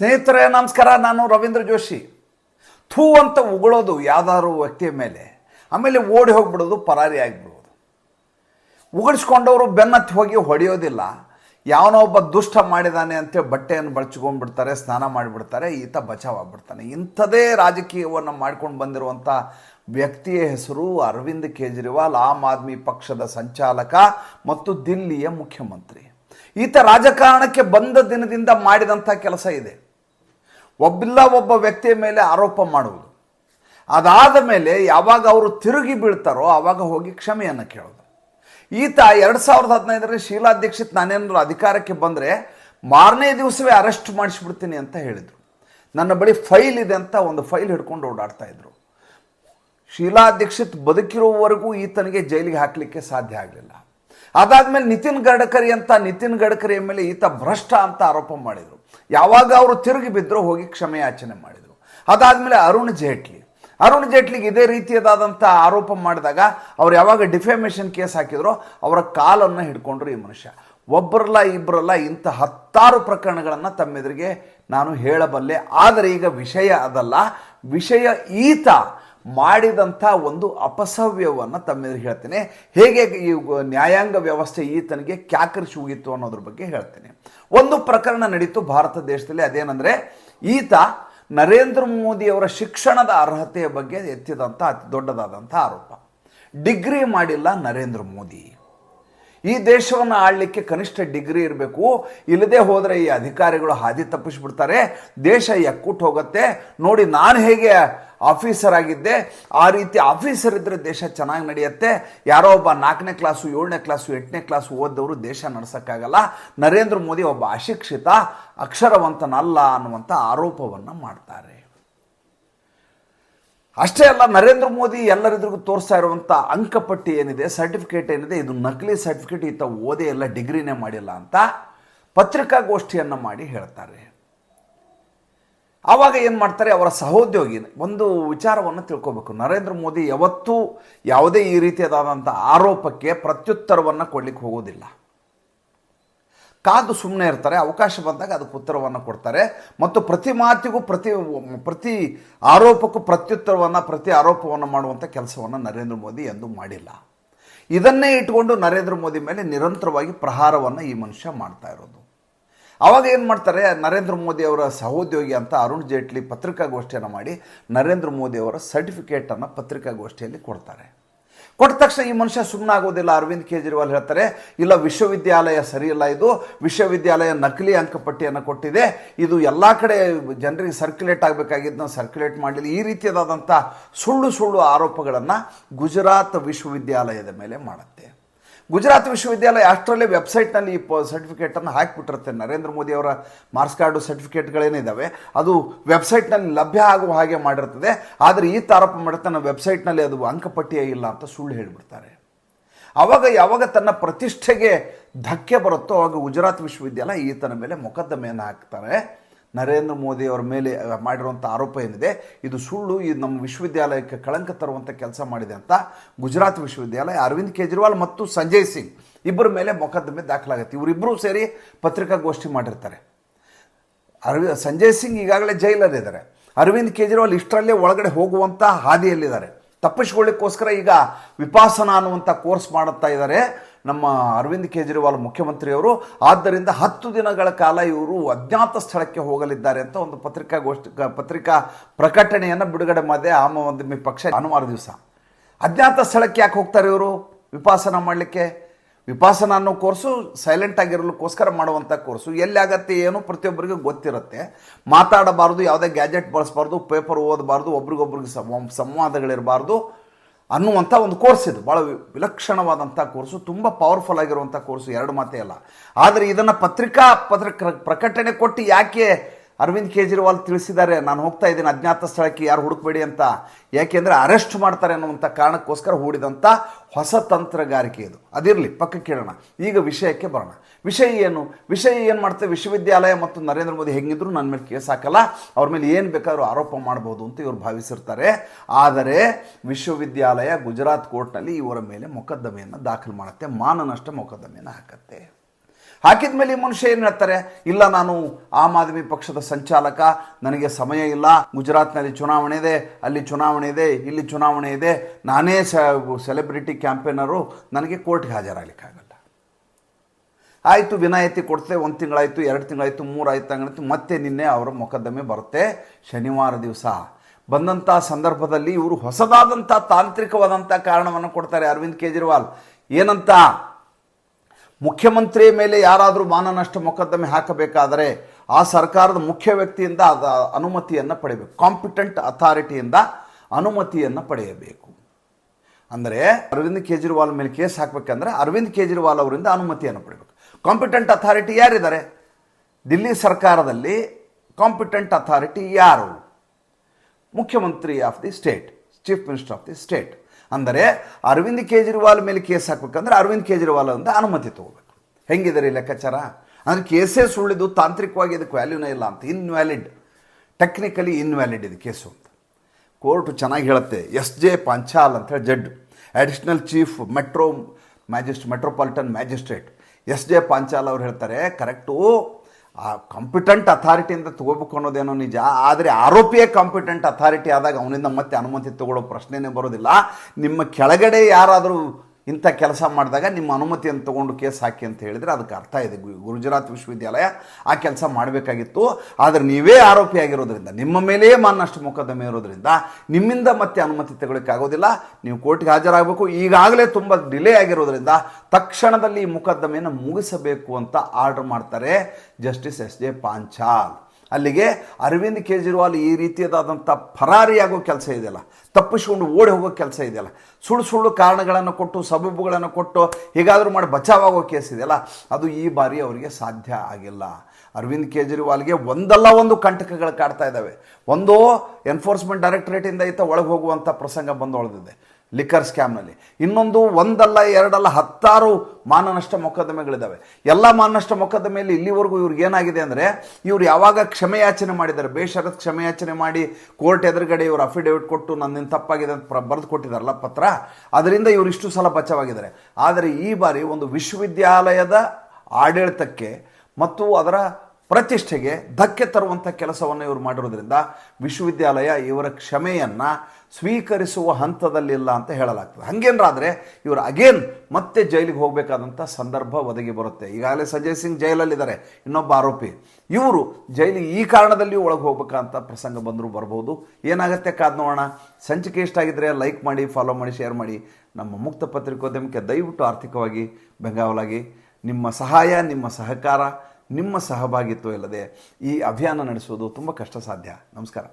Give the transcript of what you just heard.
ಸ್ನೇಹಿತರೇ, ನಮಸ್ಕಾರ. ನಾನು ರವೀಂದ್ರ ಜೋಶಿ. ಥೂ ಅಂತ ಉಗುಳೋದು ಯಾವ್ದಾದ್ರು ವ್ಯಕ್ತಿಯ ಮೇಲೆ, ಆಮೇಲೆ ಓಡಿ ಹೋಗ್ಬಿಡೋದು, ಪರಾರಿ ಆಗಿಬಿಡೋದು. ಉಗುಳಿಸ್ಕೊಂಡವರು ಬೆನ್ನತ್ತಿ ಹೋಗಿ ಹೊಡೆಯೋದಿಲ್ಲ. ಯಾವನೋ ಒಬ್ಬ ದುಷ್ಟ ಮಾಡಿದಾನೆ ಅಂತೇಳಿ ಬಟ್ಟೆಯನ್ನು ಬಳಚ್ಕೊಂಡ್ಬಿಡ್ತಾರೆ, ಸ್ನಾನ ಮಾಡಿಬಿಡ್ತಾರೆ, ಈತ ಬಚಾವ್ ಆಗ್ಬಿಡ್ತಾನೆ ಇಂಥದೇ ರಾಜಕೀಯವನ್ನು ಮಾಡ್ಕೊಂಡು ಬಂದಿರುವಂಥ ವ್ಯಕ್ತಿಯ ಹೆಸರು ಅರವಿಂದ್ ಕೇಜ್ರಿವಾಲ್, ಆಮ್ ಆದ್ಮಿ ಪಕ್ಷದ ಸಂಚಾಲಕ ಮತ್ತು ದಿಲ್ಲಿಯ ಮುಖ್ಯಮಂತ್ರಿ. ಈತ ರಾಜಕಾರಣಕ್ಕೆ ಬಂದ ದಿನದಿಂದ ಮಾಡಿದಂಥ ಕೆಲಸ ಇದೆ. ಒಬ್ಬಿಲ್ಲ ಒಬ್ಬ ವ್ಯಕ್ತಿಯ ಮೇಲೆ ಆರೋಪ ಮಾಡುವುದು. ಅದಾದ ಮೇಲೆ ಯಾವಾಗ ಅವರು ತಿರುಗಿ ಬೀಳ್ತಾರೋ ಆವಾಗ ಹೋಗಿ ಕ್ಷಮೆಯನ್ನು ಕೇಳೋದು. ಈತ ಎರಡು ಸಾವಿರದ ಹದಿನೈದರಲ್ಲಿ ಶೀಲಾ ದೀಕ್ಷಿತ್ ನಾನೇನಾದ್ರು ಅಧಿಕಾರಕ್ಕೆ ಬಂದರೆ ಮಾರನೇ ದಿವಸವೇ ಅರೆಸ್ಟ್ ಮಾಡಿಸ್ಬಿಡ್ತೀನಿ ಅಂತ ಹೇಳಿದರು. ನನ್ನ ಬಳಿ ಫೈಲ್ ಇದೆ ಅಂತ ಒಂದು ಫೈಲ್ ಹಿಡ್ಕೊಂಡು ಓಡಾಡ್ತಾ ಇದ್ರು. ಶೀಲಾ ದೀಕ್ಷಿತ್ ಬದುಕಿರುವವರೆಗೂ ಈತನಿಗೆ ಜೈಲಿಗೆ ಹಾಕಲಿಕ್ಕೆ ಸಾಧ್ಯ ಆಗಲಿಲ್ಲ. ಅದಾದ್ಮೇಲೆ ನಿತಿನ್ ಗಡ್ಕರಿ ಅಂತ ನಿತಿನ್ ಗಡ್ಕರಿಯ ಮೇಲೆ ಈತ ಭ್ರಷ್ಟ ಅಂತ ಆರೋಪ ಮಾಡಿದರು. ಯಾವಾಗ ಅವರು ತಿರುಗಿ ಬಿದ್ದರೂ ಹೋಗಿ ಕ್ಷಮೆಯಾಚನೆ ಮಾಡಿದರು. ಅದಾದಮೇಲೆ ಅರುಣ್ ಜೇಟ್ಲಿ. ಅರುಣ್ ಜೇಟ್ಲಿಗೆ ಇದೇ ರೀತಿಯದಾದಂಥ ಆರೋಪ ಮಾಡಿದಾಗ ಅವ್ರು ಯಾವಾಗ ಡಿಫೇಮೇಷನ್ ಕೇಸ್ ಹಾಕಿದ್ರೋ ಅವರ ಕಾಲನ್ನು ಹಿಡ್ಕೊಂಡ್ರು ಈ ಮನುಷ್ಯ. ಒಬ್ಬರಲ್ಲ ಇಬ್ಬರಲ್ಲ ಇಂಥ ಹತ್ತಾರು ಪ್ರಕರಣಗಳನ್ನು ತಮ್ಮೆದುರಿಗೆ ನಾನು ಹೇಳಬಲ್ಲೆ. ಆದರೆ ಈಗ ವಿಷಯ ಅದಲ್ಲ. ವಿಷಯ ಈತ ಮಾಡಿದಂಥ ಒಂದು ಅಪಸವ್ಯವನ್ನು ತಮ್ಮೆದುರಿಗೆ ಹೇಳ್ತೇನೆ. ಹೇಗೆ ಈ ನ್ಯಾಯಾಂಗ ವ್ಯವಸ್ಥೆ ಈತನಿಗೆ ಕ್ಯಾಕರಿಸಿ ಹೋಗಿತ್ತು ಅನ್ನೋದ್ರ ಬಗ್ಗೆ ಹೇಳ್ತೇನೆ. ಒಂದು ಪ್ರಕರಣ ನಡೀತು ಭಾರತ ದೇಶದಲ್ಲಿ. ಅದೇನೆಂದರೆ, ಈತ ನರೇಂದ್ರ ಮೋದಿಯವರ ಶಿಕ್ಷಣದ ಅರ್ಹತೆಯ ಬಗ್ಗೆ ಎತ್ತಿದಂಥ ಅತಿ ದೊಡ್ಡದಾದಂಥ ಆರೋಪ. ಡಿಗ್ರಿ ಮಾಡಿಲ್ಲ ನರೇಂದ್ರ ಮೋದಿ. ಈ ದೇಶವನ್ನು ಆಳಲಿಕ್ಕೆ ಕನಿಷ್ಠ ಡಿಗ್ರಿ ಇರಬೇಕು. ಇಲ್ಲದೆ ಹೋದರೆ ಈ ಅಧಿಕಾರಿಗಳು ಹಾದಿ ತಪ್ಪಿಸ್ಬಿಡ್ತಾರೆ. ದೇಶ ಎಕ್ಕುಟ್ಟು ಹೋಗುತ್ತೆ. ನೋಡಿ, ನಾನು ಹೇಗೆ ಆಫೀಸರ್ ಆಗಿದ್ದೆ. ಆ ರೀತಿ ಆಫೀಸರ್ ಇದ್ದರೆ ದೇಶ ಚೆನ್ನಾಗಿ ನಡೆಯುತ್ತೆ. ಯಾರೋ ಒಬ್ಬ ನಾಲ್ಕನೇ ಕ್ಲಾಸು, ಏಳನೇ ಕ್ಲಾಸು, ಎಂಟನೇ ಕ್ಲಾಸು ಓದವರು ದೇಶ ನಡೆಸೋಕ್ಕಾಗಲ್ಲ. ನರೇಂದ್ರ ಮೋದಿ ಒಬ್ಬ ಅಶಿಕ್ಷಿತ, ಅಕ್ಷರವಂತನಲ್ಲ ಅನ್ನುವಂಥ ಆರೋಪವನ್ನು ಮಾಡ್ತಾರೆ. ಅಷ್ಟೇ ಅಲ್ಲ, ನರೇಂದ್ರ ಮೋದಿ ಎಲ್ಲರಿದ್ರಿಗೂ ತೋರಿಸ್ತಾ ಇರುವಂಥ ಅಂಕಪಟ್ಟಿ ಏನಿದೆ, ಸರ್ಟಿಫಿಕೇಟ್ ಏನಿದೆ, ಇದು ನಕಲಿ ಸರ್ಟಿಫಿಕೇಟ್, ಈತ ಓದೇ ಇಲ್ಲ ಡಿಗ್ರಿನೇ ಮಾಡಿಲ್ಲ ಅಂತ ಪತ್ರಿಕಾಗೋಷ್ಠಿಯನ್ನು ಮಾಡಿ ಹೇಳ್ತಾರೆ. ಆವಾಗ ಏನು ಮಾಡ್ತಾರೆ ಅವರ ಸಹೋದ್ಯೋಗಿ ಒಂದು ವಿಚಾರವನ್ನು ತಿಳ್ಕೊಬೇಕು. ನರೇಂದ್ರ ಮೋದಿ ಯಾವತ್ತೂ ಯಾವುದೇ ಈ ರೀತಿಯಾದಂಥ ಆರೋಪಕ್ಕೆ ಪ್ರತ್ಯುತ್ತರವನ್ನು ಕೊಡಲಿಕ್ಕೆ ಹೋಗೋದಿಲ್ಲ ಕಾದು ಸುಮ್ಮನೆ ಇರ್ತಾರೆ, ಅವಕಾಶ ಬಂದಾಗ ಅದಕ್ಕೆ ಉತ್ತರವನ್ನು ಕೊಡ್ತಾರೆ ಮತ್ತು ಪ್ರತಿ ಮಾತಿಗೂ ಪ್ರತಿ ಪ್ರತಿ ಆರೋಪಕ್ಕೂ ಪ್ರತ್ಯುತ್ತರವನ್ನು, ಪ್ರತಿ ಆರೋಪವನ್ನು ಮಾಡುವಂಥ ಕೆಲಸವನ್ನು ನರೇಂದ್ರ ಮೋದಿ ಎಂದೂ ಮಾಡಿಲ್ಲ. ಇದನ್ನೇ ಇಟ್ಕೊಂಡು ನರೇಂದ್ರ ಮೋದಿ ಮೇಲೆ ನಿರಂತರವಾಗಿ ಪ್ರಹಾರವನ್ನು ಈ ಮನುಷ್ಯ ಮಾಡ್ತಾ ಇರೋದು. ಅವಾಗ ಏನು ಮಾಡ್ತಾರೆ? ನರೇಂದ್ರ ಮೋದಿ ಅವರ ಸಹೋದ್ಯೋಗಿ ಅಂತ ಅರುಣ್ ಜೇಟ್ಲಿ ಪತ್ರಿಕಾಗೋಷ್ಠಿಯನ್ನು ಮಾಡಿ ನರೇಂದ್ರ ಮೋದಿ ಅವರ ಸರ್ಟಿಫಿಕೇಟನ್ನು ಪತ್ರಿಕಾಗೋಷ್ಠಿಯಲ್ಲಿ ಕೊಡ್ತಾರೆ. ಕೊಟ್ಟ ತಕ್ಷಣ ಈ ಮನುಷ್ಯ ಸುಮ್ಮನಾಗೋದಿಲ್ಲ ಅರವಿಂದ್ ಕೇಜ್ರಿವಾಲ್ ಹೇಳ್ತಾರೆ, ಇಲ್ಲ, ವಿಶ್ವವಿದ್ಯಾಲಯ ಸರಿಯಿಲ್ಲ ಇದು. ವಿಶ್ವವಿದ್ಯಾಲಯ ನಕಲಿ ಅಂಕಪಟ್ಟಿಯನ್ನು ಕೊಟ್ಟಿದೆ. ಇದು ಎಲ್ಲ ಕಡೆ ಜನರಿಗೆ ಸರ್ಕ್ಯುಲೇಟ್ ಆಗಬೇಕಾಗಿದ್ದನ್ನ ಸರ್ಕ್ಯುಲೇಟ್ ಮಾಡಲಿಲ್ಲ. ಈ ರೀತಿಯಾದಂಥ ಸುಳ್ಳು ಸುಳ್ಳು ಆರೋಪಗಳನ್ನು ಗುಜರಾತ್ ವಿಶ್ವವಿದ್ಯಾಲಯದ ಮೇಲೆ ಮಾಡುತ್ತೆ. ಗುಜರಾತ್ ವಿಶ್ವವಿದ್ಯಾಲಯ ಅಷ್ಟರಲ್ಲೇ ವೆಬ್ಸೈಟ್ನಲ್ಲಿ ಈ ಪ ಸರ್ಟಿಫಿಕೇಟನ್ನು ಹಾಕಿಬಿಟ್ಟಿರುತ್ತೆ. ನರೇಂದ್ರ ಮೋದಿ ಅವರ ಮಾರ್ಕ್ಸ್ ಕಾರ್ಡು ಸರ್ಟಿಫಿಕೇಟ್ಗಳೇನಿದ್ದಾವೆ ಅದು ವೆಬ್ಸೈಟ್ನಲ್ಲಿ ಲಭ್ಯ ಆಗುವ ಹಾಗೆ ಮಾಡಿರ್ತದೆ. ಆದರೆ ಈ ಆರೋಪ ನಾವು ವೆಬ್ಸೈಟ್ನಲ್ಲಿ ಅದು ಅಂಕಪಟ್ಟಿಯೇ ಇಲ್ಲ ಅಂತ ಸುಳ್ಳು ಹೇಳಿಬಿಡ್ತಾರೆ. ಆವಾಗ ಯಾವಾಗ ತನ್ನ ಪ್ರತಿಷ್ಠೆಗೆ ಧಕ್ಕೆ ಬರುತ್ತೋ ಆವಾಗ ಗುಜರಾತ್ ವಿಶ್ವವಿದ್ಯಾಲಯ ಈತನ ಮೇಲೆ ಮೊಕದ್ದಮೆಯನ್ನು ಹಾಕ್ತಾರೆ. ನರೇಂದ್ರ ಮೋದಿ ಅವರ ಮೇಲೆ ಮಾಡಿರುವಂಥ ಆರೋಪ ಏನಿದೆ, ಇದು ಸುಳ್ಳು, ಇದು ನಮ್ಮ ವಿಶ್ವವಿದ್ಯಾಲಯಕ್ಕೆ ಕಳಂಕ ತರುವಂಥ ಕೆಲಸ ಮಾಡಿದೆ ಅಂತ ಗುಜರಾತ್ ವಿಶ್ವವಿದ್ಯಾಲಯ, ಅರವಿಂದ್ ಕೇಜ್ರಿವಾಲ್ ಮತ್ತು ಸಂಜಯ್ ಸಿಂಗ್ ಇಬ್ಬರ ಮೇಲೆ ಮೊಕದ್ದಮೆ ದಾಖಲಾಗುತ್ತೆ. ಇವರಿಬ್ಬರೂ ಸೇರಿ ಪತ್ರಿಕಾಗೋಷ್ಠಿ ಮಾಡಿರ್ತಾರೆ. ಅರವಿ, ಸಂಜಯ್ ಸಿಂಗ್ ಈಗಾಗಲೇ ಜೈಲಲ್ಲಿದ್ದಾರೆ ಅರವಿಂದ್ ಕೇಜ್ರಿವಾಲ್ ಇಷ್ಟರಲ್ಲೇ ಒಳಗಡೆ ಹೋಗುವಂಥ ಹಾದಿಯಲ್ಲಿದ್ದಾರೆ. ತಪ್ಪಿಸ್ಕೊಳ್ಳಿಕ್ಕೋಸ್ಕರ ಈಗ ವಿಪಾಸನ ಅನ್ನುವಂಥ ಕೋರ್ಸ್ ಮಾಡುತ್ತಾ ಇದ್ದಾರೆ. ನಮ್ಮ ಅರವಿಂದ್ ಕೇಜ್ರಿವಾಲ್ ಮುಖ್ಯಮಂತ್ರಿಯವರು, ಆದ್ದರಿಂದ ಹತ್ತು ದಿನಗಳ ಕಾಲ ಇವರು ಅಜ್ಞಾತ ಸ್ಥಳಕ್ಕೆ ಹೋಗಲಿದ್ದಾರೆ ಅಂತ ಒಂದು ಪತ್ರಿಕಾಗೋಷ್ಠಿ ಪತ್ರಿಕಾ ಪ್ರಕಟಣೆಯನ್ನು ಬಿಡುಗಡೆ ಮಾಡಿದೆ ಆಮ ಆದ್ಮಿ ಪಕ್ಷ ಭಾನುವಾರ ದಿವಸ. ಅಜ್ಞಾತ ಸ್ಥಳಕ್ಕೆ ಯಾಕೆ ಹೋಗ್ತಾರೆ ಇವರು? ವಿಪಾಸನ ಮಾಡಲಿಕ್ಕೆ? ವಿಪಾಸನ ಅನ್ನೋ ಕೋರ್ಸು ಸೈಲೆಂಟ್ ಆಗಿರಲಿಕ್ಕೋಸ್ಕರ ಮಾಡುವಂಥ ಕೋರ್ಸು. ಎಲ್ಲಿ ಆಗತ್ತೆ, ಏನು ಪ್ರತಿಯೊಬ್ಬರಿಗೂ ಗೊತ್ತಿರುತ್ತೆ. ಮಾತಾಡಬಾರ್ದು, ಯಾವುದೇ ಗ್ಯಾಜೆಟ್ ಬಳಸಬಾರ್ದು, ಪೇಪರ್ ಓದಬಾರ್ದು, ಒಬ್ರಿಗೊಬ್ರಿಗೆ ಸಂವ- ಸಂವಾದಗಳಿರಬಾರ್ದು. ಅನ್ನುವಂಥ ಒಂದು ಕೋರ್ಸ್ ಇದು. ಭಾಳ ವಿಲಕ್ಷಣವಾದಂಥ ಕೋರ್ಸು. ತುಂಬ ಪವರ್ಫುಲ್ ಆಗಿರುವಂಥ ಕೋರ್ಸು. ಎರಡು ಮಾತೇ ಅಲ್ಲ. ಆದರೆ ಇದನ್ನು ಪತ್ರಿಕಾ ಪತ್ರ ಪ್ರಕಟಣೆ ಕೊಟ್ಟು ಯಾಕೆ ಅರವಿಂದ್ ಕೇಜ್ರಿವಾಲ್ ತಿಳಿಸಿದ್ದಾರೆ, ನಾನು ಹೋಗ್ತಾ ಇದ್ದೀನಿ, ಅಜ್ಞಾತ ಸ್ಥಳಕ್ಕೆ ಯಾರು ಹುಡುಕಬೇಡಿ ಅಂತ. ಯಾಕೆಂದರೆ ಅರೆಸ್ಟ್ ಮಾಡ್ತಾರೆ ಅನ್ನುವಂಥ ಕಾರಣಕ್ಕೋಸ್ಕರ ಹೂಡಿದಂಥ ಹೊಸ ತಂತ್ರಗಾರಿಕೆ ಇದು. ಅದಿರಲಿ, ಪಕ್ಕಕ್ಕೆ ಕೇಳೋಣ. ಈಗ ವಿಷಯಕ್ಕೆ ಬರೋಣ. ವಿಷಯ ಏನು? ವಿಷಯ ಏನು ಮಾಡ್ತಾರೆ ವಿಶ್ವವಿದ್ಯಾಲಯ ಮತ್ತು ನರೇಂದ್ರ ಮೋದಿ ಹೆಂಗಿದ್ರು? ನನ್ನ ಮೇಲೆ ಕೇಸ್ ಹಾಕಲ್ಲ. ಅವ್ರ ಮೇಲೆ ಏನು ಬೇಕಾದರೂ ಆರೋಪ ಮಾಡ್ಬೋದು ಅಂತ ಇವರು ಭಾವಿಸಿರ್ತಾರೆ. ಆದರೆ ವಿಶ್ವವಿದ್ಯಾಲಯ ಗುಜರಾತ್ ಕೋರ್ಟ್ನಲ್ಲಿ ಇವರ ಮೇಲೆ ಮೊಕದ್ದಮೆಯನ್ನು ದಾಖಲು ಮಾಡುತ್ತೆ. ಮಾನನಷ್ಟ ಮೊಕದ್ದಮೆಯನ್ನು ಹಾಕತ್ತೆ. ಹಾಕಿದ ಮೇಲೆ ಈ ಮನುಷ್ಯ ಏನು ಹೇಳ್ತಾರೆ? ಇಲ್ಲ, ನಾನು ಆಮ್ ಆದ್ಮಿ ಪಕ್ಷದ ಸಂಚಾಲಕ, ನನಗೆ ಸಮಯ ಇಲ್ಲ, ಗುಜರಾತ್ನಲ್ಲಿ ಚುನಾವಣೆ ಇದೆ, ಅಲ್ಲಿ ಚುನಾವಣೆ ಇದೆ, ಇಲ್ಲಿ ಚುನಾವಣೆ ಇದೆ, ನಾನೇ ಸೆಲೆಬ್ರಿಟಿ ಕ್ಯಾಂಪೇನರು ನನಗೆ ಕೋರ್ಟ್ಗೆ ಹಾಜರಾಗಲಿಕ್ಕಾಗಲ್ಲ ಆಯಿತು, ವಿನಾಯಿತಿ ಕೊಡ್ತೆ, ಒಂದು ತಿಂಗಳಾಯಿತು, ಎರಡು ತಿಂಗಳಾಯಿತು ಮೂರು ಹಂಗಾಯ್ತು, ಮತ್ತೆ ನಿನ್ನೆ ಅವರ ಮೊಕದ್ದಮೆ ಬರುತ್ತೆ, ಶನಿವಾರ ದಿವಸ. ಬಂದಂಥ ಸಂದರ್ಭದಲ್ಲಿ ಇವರು ಹೊಸದಾದಂಥ ತಾಂತ್ರಿಕವಾದಂಥ ಕಾರಣವನ್ನು ಕೊಡ್ತಾರೆ ಅರವಿಂದ್ ಕೇಜ್ರಿವಾಲ್. ಏನಂತ? ಮುಖ್ಯಮಂತ್ರಿ ಮೇಲೆ ಯಾರಾದರೂ ಮಾನನಷ್ಟ ಮೊಕದ್ದಮೆ ಹಾಕಬೇಕಾದರೆ ಆ ಸರ್ಕಾರದ ಮುಖ್ಯ ವ್ಯಕ್ತಿಯಿಂದ ಅದ ಅನುಮತಿಯನ್ನು ಪಡೆಯಬೇಕು. ಕಾಂಪಿಟೆಂಟ್ ಅಥಾರಿಟಿಯಿಂದ ಅನುಮತಿಯನ್ನು ಪಡೆಯಬೇಕು. ಅಂದರೆ ಅರವಿಂದ್ ಕೇಜ್ರಿವಾಲ್ ಮೇಲೆ ಕೇಸ್ ಹಾಕಬೇಕಂದ್ರೆ ಅರವಿಂದ್ ಕೇಜ್ರಿವಾಲ್ ಅವರಿಂದ ಅನುಮತಿಯನ್ನು ಪಡೆಯಬೇಕು. ಕಾಂಪಿಟೆಂಟ್ ಅಥಾರಿಟಿ ಯಾರಿದ್ದಾರೆ? ದಿಲ್ಲಿ ಸರ್ಕಾರದಲ್ಲಿ ಕಾಂಪಿಟೆಂಟ್ ಅಥಾರಿಟಿ ಯಾರು? ಮುಖ್ಯಮಂತ್ರಿ of the state chief minister of the state ಅಂದರೆ ಅರವಿಂದ್ ಕೇಜ್ರಿವಾಲ್ ಮೇಲೆ ಕೇಸ್ ಹಾಕ್ಬೇಕಂದ್ರೆ ಅರವಿಂದ್ ಕೇಜ್ರಿವಾಲ್ ಅಂತ ಅನುಮತಿ ತಗೋಬೇಕು. ಹೆಂಗಿದೆ ರೀ ಲೆಕ್ಕಾಚಾರ? ಅಂದರೆ ಕೇಸೇ ಸುಳ್ಳಿದ್ದು ತಾಂತ್ರಿಕವಾಗಿ ಇದಕ್ಕೆ ವ್ಯಾಲ್ಯೂನೇ ಇಲ್ಲ ಅಂತ ಇನ್ವ್ಯಾಲಿಡ್ ಟೆಕ್ನಿಕಲಿ ಇನ್ವ್ಯಾಲಿಡ್ ಇದು ಕೇಸು ಅಂತ. ಕೋರ್ಟು ಚೆನ್ನಾಗಿ ಹೇಳುತ್ತೆ, ಎಸ್ ಜೆ ಪಾಂಚಾಲ್ ಅಂತ ಹೇಳಿ judge additional chief metro magist metropolitan magistrate S J Panchal ಅವ್ರು ಹೇಳ್ತಾರೆ ಕರೆಕ್ಟು ಆ ಕಾಂಪಿಟೆಂಟ್ ಅಥಾರಿಟಿಯಿಂದ ತಗೋಬೇಕು ಅನ್ನೋದೇನೋ ನಿಜ. ಆದರೆ ಆರೋಪಿಯೇ ಕಾಂಪಿಟೆಂಟ್ ಅಥಾರಿಟಿ ಆದಾಗ ಅವನಿಂದ ಮತ್ತೆ ಅನುಮತಿ ತಗೊಳ್ಳೋ ಪ್ರಶ್ನೆನೇ ಬರೋದಿಲ್ಲ. ನಿಮ್ಮ ಕೆಳಗಡೆ ಯಾರಾದರೂ ಇಂಥ ಕೆಲಸ ಮಾಡಿದಾಗ ನಿಮ್ಮ ಅನುಮತಿಯನ್ನು ತಗೊಂಡು ಕೇಸ್ ಹಾಕಿ ಅಂತ ಹೇಳಿದರೆ ಅದಕ್ಕೆ ಅರ್ಥ ಇದೆ. ಗುಜರಾತ್ ವಿಶ್ವವಿದ್ಯಾಲಯ ಆ ಕೆಲಸ ಮಾಡಬೇಕಾಗಿತ್ತು. ಆದರೆ ನೀವೇ ಆರೋಪಿ ಆಗಿರೋದ್ರಿಂದ, ನಿಮ್ಮ ಮೇಲೆಯೇ ಮಾನಷ್ಟು ಮೊಕದ್ದಮೆ ಇರೋದ್ರಿಂದ ನಿಮ್ಮಿಂದ ಮತ್ತೆ ಅನುಮತಿ ತಗೊಳ್ಳಿಕ್ಕಾಗೋದಿಲ್ಲ. ನೀವು ಕೋರ್ಟ್ಗೆ ಹಾಜರಾಗಬೇಕು. ಈಗಾಗಲೇ ತುಂಬ ಡಿಲೇ ಆಗಿರೋದ್ರಿಂದ ತಕ್ಷಣದಲ್ಲಿ ಈ ಮೊಕದ್ದಮೆಯನ್ನು ಮುಗಿಸಬೇಕು ಅಂತ ಆರ್ಡರ್ ಮಾಡ್ತಾರೆ ಜಸ್ಟಿಸ್ ಎಸ್ ಜೆ ಪಾಂಚಾಲ್. ಅಲ್ಲಿಗೆ ಅರವಿಂದ್ ಕೇಜ್ರಿವಾಲ್ ಈ ರೀತಿಯಾದಂಥ ಪರಾರಿಯಾಗೋ ಕೆಲಸ ಇದೆಯಲ್ಲ, ತಪ್ಪಿಸ್ಕೊಂಡು ಓಡಿ ಹೋಗೋ ಕೆಲಸ ಇದೆಯಲ್ಲ, ಸುಳ್ಳು ಸುಳ್ಳು ಕಾರಣಗಳನ್ನು ಕೊಟ್ಟು, ಸಬಬುಗಳನ್ನು ಕೊಟ್ಟು, ಹೇಗಾದರೂ ಮಾಡಿ ಬಚಾವಾಗೋ ಕೇಸ್ ಇದೆಯಲ್ಲ, ಅದು ಈ ಬಾರಿ ಅವರಿಗೆ ಸಾಧ್ಯ ಆಗಿಲ್ಲ. ಅರವಿಂದ್ ಕೇಜ್ರಿವಾಲ್ಗೆ ಒಂದಲ್ಲ ಒಂದು ಕಂಟಕಗಳು ಕಾಡ್ತಾ ಇದ್ದಾವೆ. ಒಂದು ಎನ್ಫೋರ್ಸ್ಮೆಂಟ್ ಡೈರೆಕ್ಟ್ರೇಟಿಂದ ಈತ ಒಳಗೆ ಹೋಗುವಂಥ ಪ್ರಸಂಗ ಬಂದು ಉಳಿದಿದೆ ಲಿಕ್ಕರ್ ಸ್ಕ್ಯಾಮ್ನಲ್ಲಿ. ಇನ್ನೊಂದು ಒಂದಲ್ಲ ಎರಡಲ್ಲ ಹತ್ತಾರು ಮಾನನಷ್ಟ ಮೊಕದ್ದಮೆಗಳಿದ್ದಾವೆ. ಎಲ್ಲ ಮಾನನಷ್ಟ ಮೊಕದ್ದಮೆಯಲ್ಲಿ ಇಲ್ಲಿವರೆಗೂ ಇವ್ರಿಗೆ ಏನಾಗಿದೆ ಅಂದರೆ, ಇವ್ರು ಯಾವಾಗ ಕ್ಷಮೆಯಾಚನೆ ಮಾಡಿದ್ದಾರೆ, ಬೇಷರತ್ ಕ್ಷಮೆಯಾಚನೆ ಮಾಡಿ ಕೋರ್ಟ್ ಎದುರುಗಡೆ ಇವರು ಅಫಿಡೇವಿಟ್ ಕೊಟ್ಟು ನನ್ನಿಂದ ತಪ್ಪಾಗಿದೆ ಅಂತ ಬರೆದು ಕೊಟ್ಟಿದ್ದಾರಲ್ಲ ಪತ್ರ, ಅದರಿಂದ ಇವರು ಇಷ್ಟು ಸಲ ಬಚಾವಾಗಿದ್ದಾರೆ. ಆದರೆ ಈ ಬಾರಿ ಒಂದು ವಿಶ್ವವಿದ್ಯಾಲಯದ ಆಡಳಿತಕ್ಕೆ ಮತ್ತು ಅದರ ಪ್ರತಿಷ್ಠೆಗೆ ಧಕ್ಕೆ ತರುವಂಥ ಕೆಲಸವನ್ನು ಇವರು ಮಾಡಿರೋದ್ರಿಂದ ವಿಶ್ವವಿದ್ಯಾಲಯ ಇವರ ಕ್ಷಮೆಯನ್ನು ಸ್ವೀಕರಿಸುವ ಹಂತದಲ್ಲಿಲ್ಲ ಅಂತ ಹೇಳಲಾಗ್ತದೆ. ಹಂಗೇನಾದರೆ ಇವರು ಅಗೇನ್ ಮತ್ತೆ ಜೈಲಿಗೆ ಹೋಗಬೇಕಾದಂಥ ಸಂದರ್ಭ ಒದಗಿ ಬರುತ್ತೆ. ಈಗಾಗಲೇ ಸಂಜಯ್ ಸಿಂಗ್ ಜೈಲಲ್ಲಿದ್ದಾರೆ. ಇನ್ನೊಬ್ಬ ಆರೋಪಿ. ಇವರು ಜೈಲಿಗೆ ಈ ಕಾರಣದಲ್ಲಿಯೂ ಒಳಗೆ ಹೋಗ್ಬೇಕಂತ ಪ್ರಸಂಗ ಬಂದರೂ ಬರ್ಬೋದು. ಏನಾಗುತ್ತೆ ಕಾದ್ ನೋಡೋಣ. ಸಂಚಿಕೆ ಇಷ್ಟ ಆಗಿದ್ದರೆ ಲೈಕ್ ಮಾಡಿ ಫಾಲೋ ಮಾಡಿ ಶೇರ್ ಮಾಡಿ. ನಮ್ಮ ಮುಕ್ತ ಪತ್ರಿಕೋದ್ಯಮಕ್ಕೆ ದಯವಿಟ್ಟು ಆರ್ಥಿಕವಾಗಿ ಬೆಂಗಾವಲಾಗಿ. ನಿಮ್ಮ ಸಹಾಯ, ನಿಮ್ಮ ಸಹಕಾರ. ನಿಮ್ಮ ಸಹಭಾಗಿತ್ವ ಇಲ್ಲದೆ ಈ ಅಭಿಯಾನ ನಡೆಸುವುದು ತುಂಬ ಕಷ್ಟ ಸಾಧ್ಯ ನಮಸ್ಕಾರ.